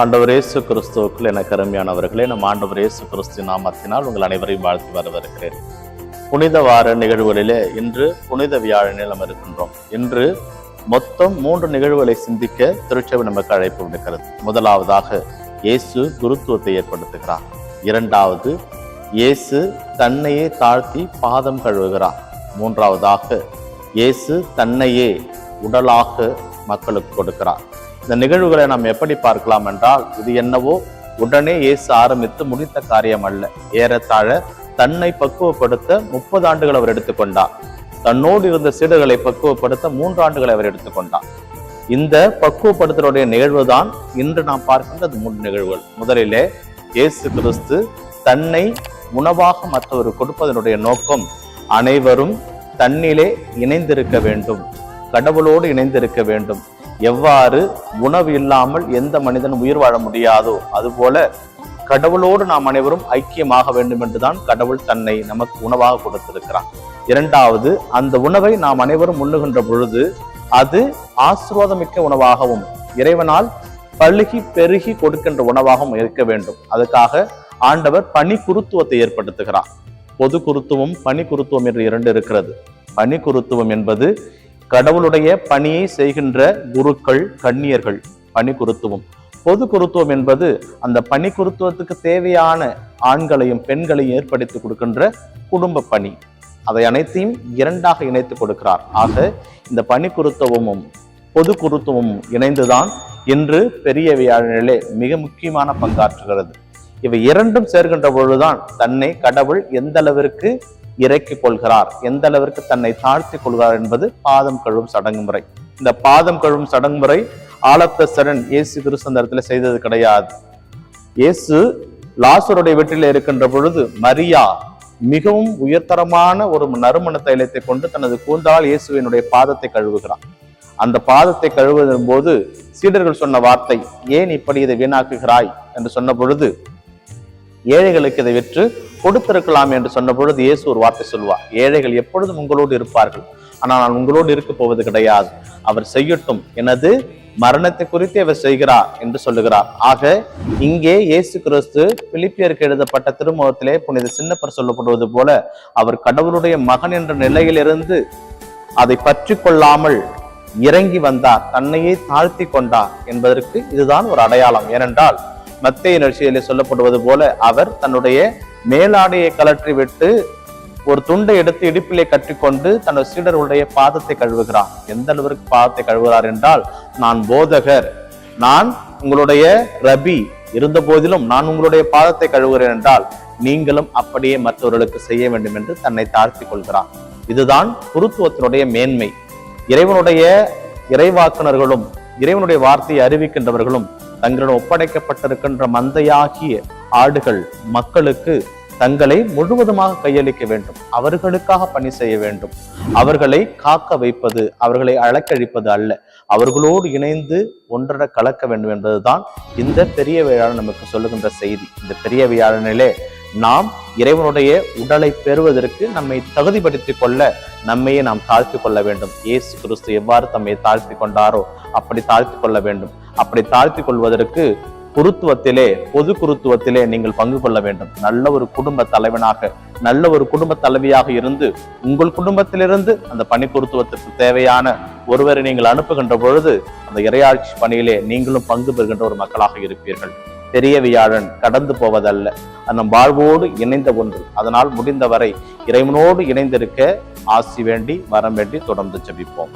ஆண்டவர் இயேசு கிறிஸ்துவுக்குள் எனக்கு அருமையானவர்களே நம் ஆண்டவர் இயேசு கிறிஸ்து நாமத்தினால் உங்கள் அனைவரையும் வாழ்த்தி வரவிருக்கிறேன் புனித வார நிகழ்வுகளிலே இன்று புனித வியாழனில் நாம் இருக்கின்றோம். இன்று மொத்தம் மூன்று நிகழ்வுகளை சிந்திக்க திருச்சபை நமக்கு அழைப்பு விடுக்கிறது. முதலாவதாக இயேசு குருத்துவத்தை ஏற்படுத்துகிறார். இரண்டாவது இயேசு தன்னையே தாழ்த்தி பாதம் கழுவுகிறார். மூன்றாவதாக இயேசு தன்னையே உடலாக மக்களுக்கு கொடுக்கிறார். இந்த நிகழ்வுகளை நாம் எப்படி பார்க்கலாம் என்றால் இது என்னவோ உடனே இயேசு ஆரம்பித்து முடித்த காரியம் அல்ல. ஏறத்தாழ தன்னை பக்குவப்படுத்த முப்பது ஆண்டுகள் அவர் எடுத்துக்கொண்டார். தன்னோடு இருந்த சீடர்களை பக்குவப்படுத்த மூன்று ஆண்டுகளை அவர் எடுத்துக்கொண்டார். இந்த பக்குவப்படுத்தலுடைய நிகழ்வு தான் இன்று நாம் பார்க்கின்றது மூன்று நிகழ்வுகள். முதலிலே இயேசு கிறிஸ்து தன்னை உணவாக மற்றவர் கொடுப்பதனுடைய நோக்கம் அனைவரும் தன்னிலே இணைந்திருக்க வேண்டும். கடவுளோடு இணைந்திருக்க வேண்டும். எவ்வாறு உணவு இல்லாமல் எந்த மனிதனும் உயிர் வாழ முடியாதோ அதுபோல கடவுளோடு நாம் அனைவரும் ஐக்கியமாக வேண்டும் என்றுதான் கடவுள் தன்னை நமக்கு உணவாக கொடுத்திருக்கிறான் இரண்டாவது அந்த உணவை நாம் அனைவரும் உண்ணுகின்ற பொழுது அது ஆசீர்வாதமிக்க உணவாகவும் இறைவனால் பழுகி பெருகி கொடுக்கின்ற உணவாகவும் இருக்க வேண்டும். அதுக்காக ஆண்டவர் பனி குருத்துவத்தை ஏற்படுத்துகிறார். பொது குருத்துவம் பனி குருத்துவம் என்று இரண்டு இருக்கிறது. பனி குருத்துவம் என்பது கடவுளுடைய பணியை செய்கின்ற குருக்கள் கன்னியர்கள் பணி குருத்துவம். பொது குருத்துவம் என்பது அந்த பணி குருத்துவத்துக்கு தேவையான ஆண்களையும் பெண்களையும் ஏற்படுத்தி கொடுக்கின்ற குடும்ப பணி. அதை அனைத்தையும் இரண்டாக இணைத்து கொடுக்கிறார். ஆக இந்த பணி குருத்துவமும் பொது குருத்துவமும் இணைந்துதான் இன்று பெரிய வியாழனிலே மிக முக்கியமான பங்காற்றுகிறது. இவை இரண்டும் சேர்கின்ற பொழுதுதான் தன்னை கடவுள் எந்த அளவிற்கு இறக்கிக் கொள்கிறார். எந்த அளவிற்கு தன்னை தாழ்த்தி கொள்கிறார் என்பது பாதம் கழுவும் சடங்கு முறை. இந்த பாதம் கழுவும் சடங்கு முறை ஆலத்த சரண் இயேசு கிறிஸ்து செய்தது கிடையாது. இயேசு லாசருடைய வீட்டில் இருக்கின்ற பொழுது மரியா மிகவும் உயர்தரமான ஒரு நறுமண தைலத்தை கொண்டு தனது கூந்தால் இயேசுவினுடைய பாதத்தை கழுவுகிறார் அந்த பாதத்தை கழுவுவதன் போது சீடர்கள் சொன்ன வார்த்தை ஏன் இப்படி இதை வீணாக்குகிறாய்? என்று சொன்ன பொழுது ஏழைகளுக்கு இதை விற்று கொடுத்திருக்கலாம் என்று சொன்ன பொழுது இயேசு ஒரு வார்த்தை சொல்வார் ஏழைகள் எப்பொழுதும் உங்களோடு இருப்பார்கள். ஆனால் நான் உங்களோடு இருக்க போவது கிடையாது. அவர் செய்யட்டும். எனது மரணத்தை குறித்து அவர் செய்கிறார் என்று சொல்லுகிறார். ஆக இங்கே இயேசு கிறிஸ்து பிலிப்பியருக்கு எழுதப்பட்ட திருமுகத்திலே புனித சின்னப்பர் சொல்லப்படுவது போல அவர் கடவுளுடைய மகன் என்ற நிலையிலிருந்து அதை பற்றி கொள்ளாமல் இறங்கி வந்தார். தன்னையே தாழ்த்தி கொண்டார் என்பதற்கு இதுதான் ஒரு அடையாளம். ஏனென்றால் மத்திய நிகழ்ச்சியிலே சொல்லப்படுவது போல அவர் தன்னுடைய மேலாடையை கலற்றி விட்டு ஒரு துண்டை எடுத்து இடுப்பிலே கட்டிக்கொண்டு தனது சீடர்களுடைய பாதத்தை கழுவுகிறார். எந்த அளவிற்கு பாதத்தை கழுவுகிறார் என்றால் நான் போதகர் நான் உங்களுடைய ரபி இருந்த போதிலும் நான் உங்களுடைய பாதத்தை கழுவுகிறேன் என்றால் நீங்களும் அப்படியே மற்றவர்களுக்கு செய்ய வேண்டும் என்று தன்னை தாழ்த்தி கொள்கிறார். இதுதான் குருத்துவத்தினுடைய மேன்மை. இறைவனுடைய இறைவாக்குனர்களும் இறைவனுடைய வார்த்தையை அறிவிக்கின்றவர்களும் தங்களிடம் ஒப்படைக்கப்பட்டிருக்கின்ற மந்தையாகிய ஆடுகள் மக்களுக்கு தங்களை முழுவதுமாக கையளிக்க வேண்டும். அவர்களுக்காக பணி செய்ய வேண்டும். அவர்களை காக்க வைப்பது அவர்களை அழைக்கழிப்பது அல்ல. அவர்களோடு இணைந்து ஒன்றர கலக்க வேண்டும் என்பதுதான் இந்த பெரிய வியாழன் நமக்கு சொல்லுகின்ற செய்தி. இந்த பெரிய வியாழனிலே நாம் இறைவனுடைய உடலை பெறுவதற்கு நம்மை தகுதிப்படுத்திக் கொள்ள நம்மையே நாம் தாழ்த்தி கொள்ள வேண்டும். இயேசு கிறிஸ்து எவ்வாறு தம்மை தாழ்த்தி கொண்டாரோ அப்படி தாழ்த்தி கொள்ள வேண்டும். அப்படி தாழ்த்தி கொள்வதற்கு குருத்துவத்திலே பொது குருத்துவத்திலே நீங்கள் பங்கு கொள்ள வேண்டும். நல்ல ஒரு குடும்ப தலைவனாக நல்ல ஒரு குடும்ப தலைவியாக இருந்து உங்கள் குடும்பத்திலிருந்து அந்த பணி குருத்துவத்திற்கு தேவையான ஒருவரை நீங்கள் அனுப்புகின்ற பொழுது அந்த இரையாட்சி பணியிலே நீங்களும் பங்கு பெறுகின்ற ஒரு மக்களாக இருப்பீர்கள். பெரிய வியாழன் கடந்து போவதல்ல. நம் வாழ்வோடு இணைந்த ஒன்று. அதனால் முடிந்தவரை இறைவனோடு இணைந்திருக்க ஆசி வேண்டி வரம் வேண்டி தொடர்ந்து ஜெபிப்போம்.